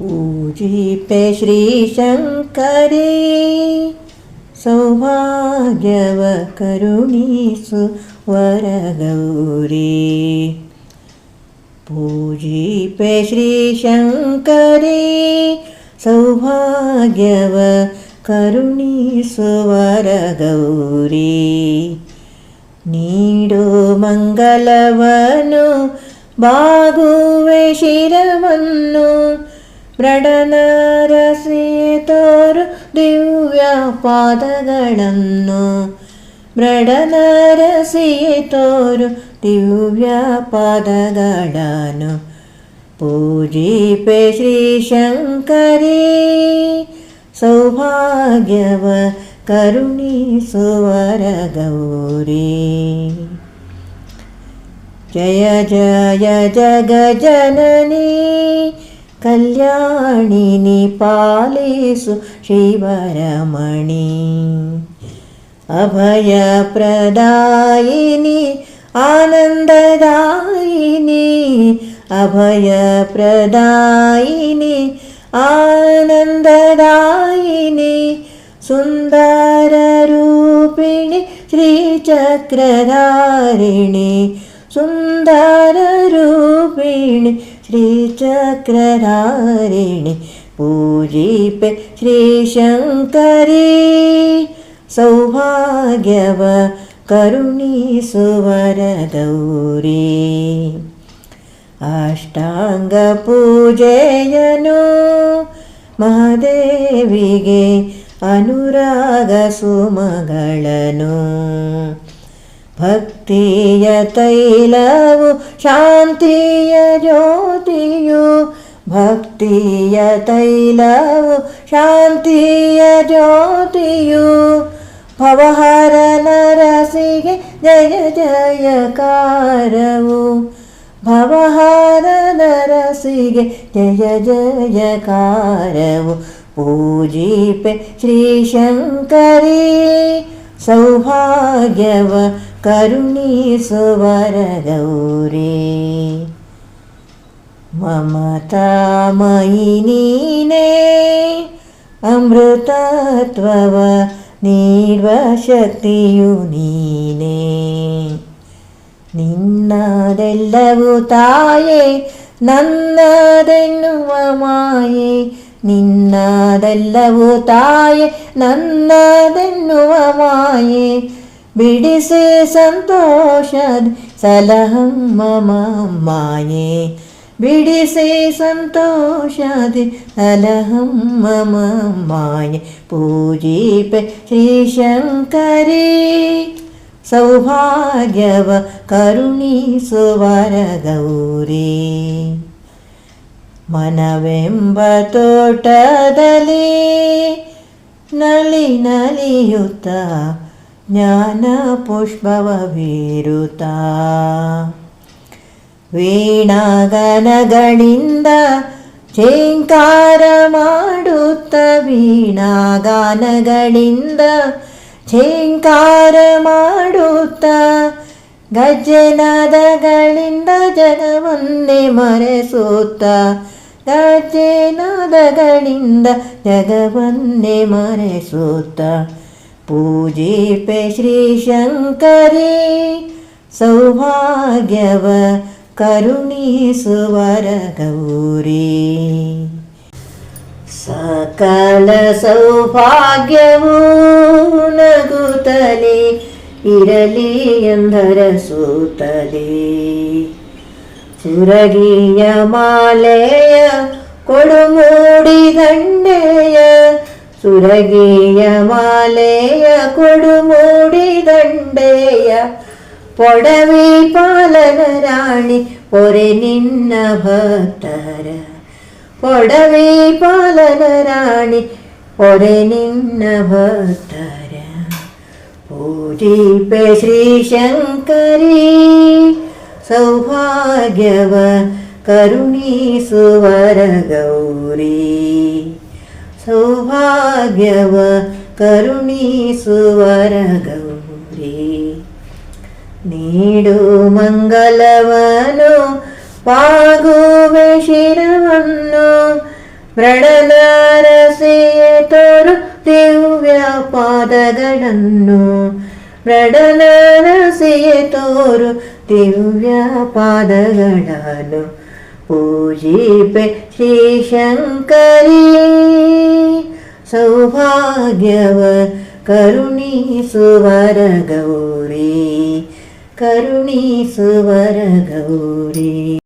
ಪೂಜಿಪೆ ಶ್ರೀಶಂಕರೇ. ಸೌಭಾಗ್ಯವ ಕರುಣಿಸು ವರಗೌರಿ. ಪೂಜಿಪೆ ಶ್ರೀಶಂಕರೇ ಸೌಭಾಗ್ಯವ ಕರುಣಿಸು ವರಗೌರಿ. ನೀಡು ಮಂಗಲವನು ಬಾಗುವೆ ಶಿರವನ್ನು ಮೃಡನರಸಿಯೇ ದಿವ್ಯ ಪಾದಗಳನ್ನು ಮೃಡನರಸಿಯೇ ದಿವ್ಯ ಪಾದಗಳನ್ನು ಪೂಜಿಪೆ ಶ್ರೀ ಶಂಕರಿ. ಸೌಭಾಗ್ಯವ ಕರುಣಿಸುವರ ಗೌರಿ. ಜಯ ಜಯ ಜಗ ಜನನಿ. कल्याणिनि पालेषु शिवरमणि अभयप्रदायिनि आनन्ददायिनि अभयप्रदायिनि आनन्ददायिनि सुन्दररूपिणि श्रीचक्रधारिणि सुन्दररूपिणि ರೂಪಿಣಿ ಶ್ರೀಚಕ್ರಧಾರಿಣಿ ಪೂಜಿಪೆ ಶ್ರೀಶಂಕರಿ. ಸೌಭಾಗ್ಯವ ಕರುಣಿಸುವರ ಗೌರಿ ಅಷ್ಟಾಂಗ ಪೂಜೆಯನು ಮಹಾದೇವಿಗೆ ಅನುರಾಗ ಸುಮಗಳನು. ಭಕ್ತಿಯ ತೈಲವು ಶಾಂತಿಯ ಜ್ಯೋತಿಯು ಭಕ್ತಿಯ ತೈಲವು ಶಾಂತಿಯ ಜ್ಯೋತಿಯು ಭವಹರ ನರಸಿಗೆ ಜಯ ಜಯಕಾರವು ಭವಹಾರ ನರಸಿಗೆ ಜಯ ಜಯಕಾರವು ಪೂಜಿಪೆ ಶ್ರೀಶಂಕರಿ ಸೌಭಾಗ್ಯವ ಕರುಣಿಸುವರ ಗೌರಿ ಮಮತಾಮಯಿ ನೀನೇ ಅಮೃತತ್ವವ ನೀಡುವ ಶಕ್ತಿಯು ನೀನೇ ನಿನ್ನದೆಲ್ಲವೂ ತಾಯೇ ನನ್ನದೆನ್ನುವ ಮಾಯೆ ನಿನ್ನದೆಲ್ಲವೂ ತಾಯೆ ನನ್ನದೆನ್ನುವ ಮಾಯೆ ಬಿಡಿಸಿ ಸಂತೋಷದ ಸಲಹಮ್ಮ ಮಾಯೆ ಬಿಡಿಸಿ ಸಂತೋಷದಿ ಸಲಹಮ್ಮ ಮಾಯೆ ಪೂಜಿಪೆ ಶ್ರೀಶಂಕರಿ ಸೌಭಾಗ್ಯವ ಕರುಣಿಸುವರ ಗೌರಿ ಮನವೆಂಬ ತೋಟದಲ್ಲಿ ನಲಿ ನಲಿಯುತ್ತ ಜ್ಞಾನ ಪುಷ್ಪವ ಬೀರುತ್ತ. ವೀಣಾಗನಗಳಿಂದ ಚೇಂಕಾರ ಮಾಡುತ್ತ, ವೀಣಾಗಾನಗಳಿಂದ ಚೇಂಕಾರ ಮಾಡುತ್ತ ಗಜ್ಜೆನಾದಗಳಿಂದ ಜನವನ್ನೇ ಮರೆಸುತ್ತ. ಗಜ್ಜೆನಾದಗಳಿಂದ ಜಗವನ್ನೇ ಮರೆಸುತ್ತ. ಶ್ರೀ ಶಂಕರೇ ಸೌಭಾಗ್ಯವ ಕರುಣಿಸುವರ ಗೌರಿ ಸಕಲ ಸೌಭಾಗ್ಯವೂ ನಗುತ್ತಲೇ ಇರಲಿ ಎಂದರ ಸೂತಲೇ ചുരകിയ മാലയ കൊടുമൂടിതണ്ണയ സുരകിയ മാലയ കൊടുമൂടിതണ്ടേയ. പൊടവി പാലനരാണി ഒരെ നിന്ന ഭക്തര പൊടവി പാലനരാണി ഒരെ നിന്ന ഭക്തര ശ്രീ ശ്രീശങ്കരീ. ಸೌಭಾಗ್ಯವ ಕರುಣಿಸುವರ ಗೌರಿ ಸೌಭಾಗ್ಯವ ಕರುಣಿಸುವರ ಗೌರಿ ನೀಡು ಮಂಗಲವನು ಪಾಗುವೆ ಶಿರವನ್ನು ವ್ರಣನಾರಸೆಯೇ ತೋರು ದಿವ್ಯ ಪಾದಗಳನ್ನು. ವ್ರಣನಾರಸೆಯೇ ತೋರು ದಿವ್ಯ ಪಾದಗಳನ್ನು ಪೂಜಿಪೆ ಶ್ರೀಶಂಕರಿ ಸೌಭಾಗ್ಯವ ಕರುಣಿಸುವರ ಗೌರಿ. ಕರುಣಿಸುವರ ಗೌರಿ.